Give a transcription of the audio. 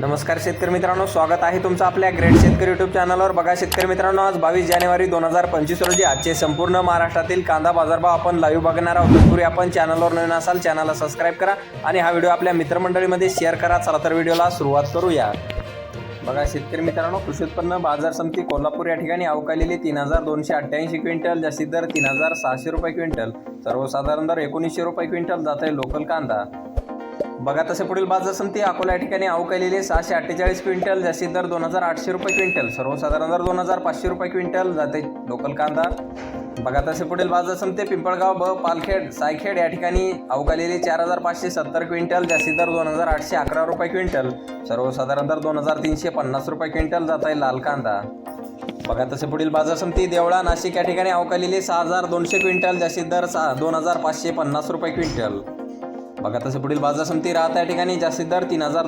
नमस्कार शेतकरी मित्रांनो स्वागत आहे तुमचं आपल्या ग्रेट शेतकरी युट्यूब चॅनलवर बघा शेतकरी मित्रांनो आज बावीस जानेवारी दोन हजार पंचवीस रोजी आजचे संपूर्ण महाराष्ट्रातील कांदा बाजारभाव आपण लाईव्ह बघणार आहोत. तत्पूर्वी आपण चॅनलवर नवीन असाल चॅनलला सबस्क्राईब करा आणि हा व्हिडिओ आपल्या मित्रमंडळीमध्ये शेअर करा. चला तर व्हिडिओला सुरुवात करूया. बघा शेतकरी मित्रांनो कृषी उत्पन्न बाजार समिती कोल्हापूर या ठिकाणी अवकालेली तीन हजार दोनशे अठ्ठ्याऐंशी क्विंटल जास्तीत दर तीन हजार सहाशे रुपये क्विंटल. सर्वसाधारण दर एकोणीसशे रुपये क्विंटल जात आहे लोकल कांदा. बघा तसे पुढील बाजार समिती अकोला या ठिकाणी अवकालेली सहाशे अठ्ठेचाळीस क्विंटल जास्तीत दर दोन हजार आठशे रुपये क्विंटल. सर्वसाधारण दर दोन हजार पाचशे रुपये क्विंटल जाते लोकल कांदा. बघा तसे पुढील बाजार समिती पिंपळगाव ब पालखेड सायखेड या ठिकाणी अवकालेली चार हजार पाचशे सत्तर क्विंटल जास्तीत दर दोन हजार आठशे अकरा रुपये क्विंटल. सर्वसाधारण दर दोन हजार तीनशे पन्नास रुपये क्विंटल जात आहे लाल कांदा. बघा तसे पुढील बाजार समिती देवळा नाशिक या ठिकाणी अवकालेली सहा हजार दोनशे क्विंटल जास्तीत दर सहा दोन हजार पाचशे पन्नास रुपये क्विंटल. बघा आता पुढील बाजार समिती राहत या ठिकाणी जास्तीत दर तीन हजार